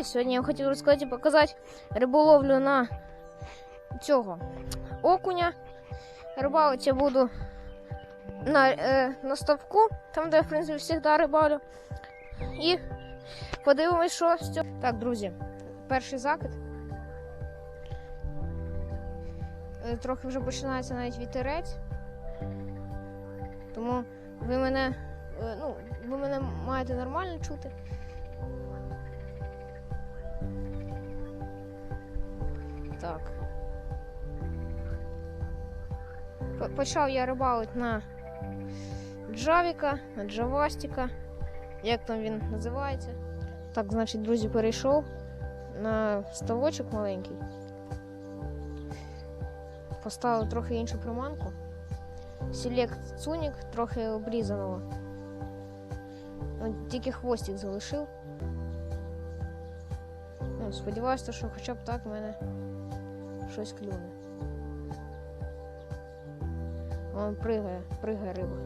каналі. Сьогодні я хотів розказати і показати риболовлю на цього окуня. Рибалити я буду на, е, на ставку, там, де я, в принципі, завжди рибалю. І подивимось, що з цього. Так, друзі, перший закид. Е, Трохи вже починається навіть вітерець. Тому ви мене, е, ну, ви мене маєте нормально чути. Так. Почав я рибалити на Джавіка, на Джавастіка. Як там він називається? Так, значить, друзі, перейшов на ставочок маленький. Поставив трохи іншу приманку. Селект цунік трохи обрізаного. Тільки хвостик залишив. Ну, сподіваюся, що хоча б так в мене щось клюне. Вон пригає, пригає риба.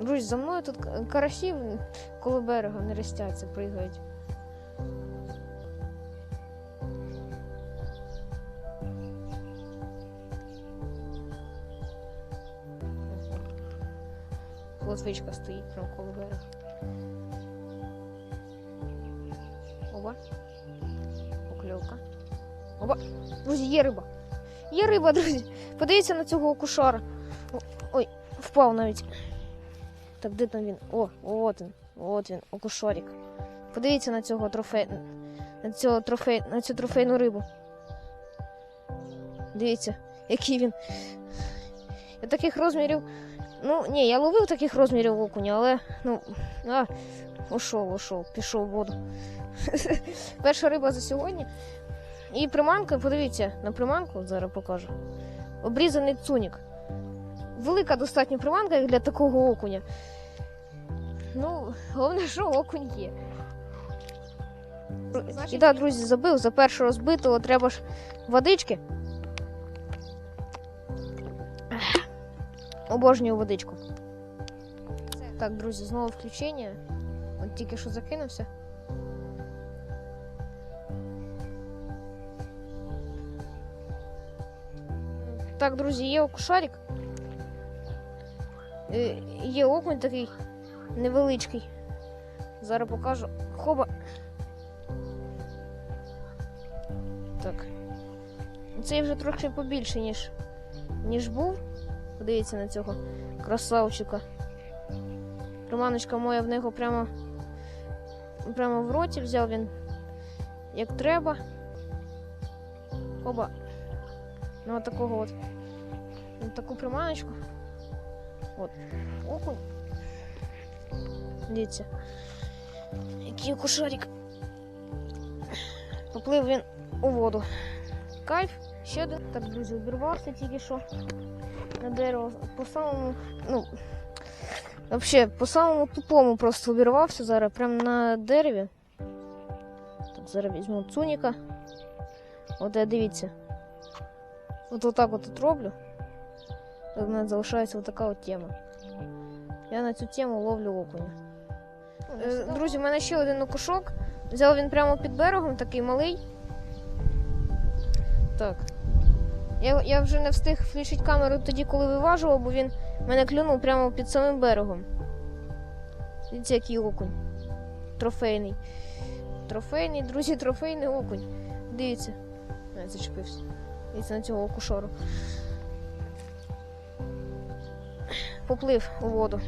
Друзі, за мною тут карасів коло берега не ростяться, пригають. Лотвичка стоїть прямо коло берега. Оба. Покльовка. Оба. Друзі, є риба. Є риба, друзі. Подивіться на цього окушара. Ой, впав навіть. Так, де там він? О, от він. От він, окушорік. Подивіться на цього трофей. На цього трофей, на цю трофейну рибу. Дивіться, який він. Я таких розмірів. Ну, ні, я ловив таких розмірів окуня, але ну. А, ушов, ушов, пішов в воду. Перша риба за сьогодні. І приманка, подивіться, на приманку зараз покажу. Обрізаний цунік. Велика достатньо приманка, як для такого окуня. Ну, головне, що окунь є. І так, друзі, забив за першого розбитого треба ж водички. Обожнюю водичку. Так, друзі, знову включення. От тільки що закинувся. Так, друзі, є окушарик. Е, Є окунь такий невеличкий. Зараз покажу. Хоба. Так. Цей вже трохи побільше, ніж, ніж був. Подивіться на цього красавчика. Романочка моя в нього прямо, прямо в роті взяв він як треба. Хоба. Ну, от такого от. На таку приманочку. От. Окунь. Дивіться. Який кушарик. Поплив він у воду. Кайф. Ще один. Так, друзі, обірвався тільки що на дерево. По самому, ну, взагалі, по самому тупому просто обірвався зараз, прямо на дереві. Так, зараз візьму цуніка. От я дивіться. От отак от тут роблю. Так в мене залишається така от тема. Я на цю тему ловлю окуня. Е, Друзі, в мене ще один окушок. Взяв він прямо під берегом, такий малий. Так. Я, я вже не встиг включити камеру тоді, коли виважував, бо він мене клюнув прямо під самим берегом. Дивіться, який окунь. Трофейний. Трофейний, друзі, трофейний окунь. Дивіться. А, зачепився. Дивіться на цього окушору. Поплив у воду.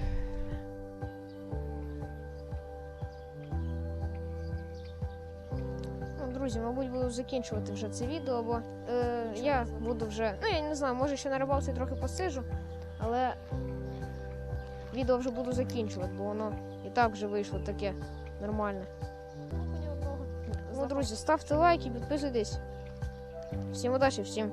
Друзі, мабуть, буду закінчувати вже це відео, бо е, я буду вже. Ну, я не знаю, може ще на рибалці трохи посижу, але відео вже буду закінчувати, бо воно і так вже вийшло таке нормальне. Ну, друзі, ставте лайки, підписуйтесь. Всім удачі, всім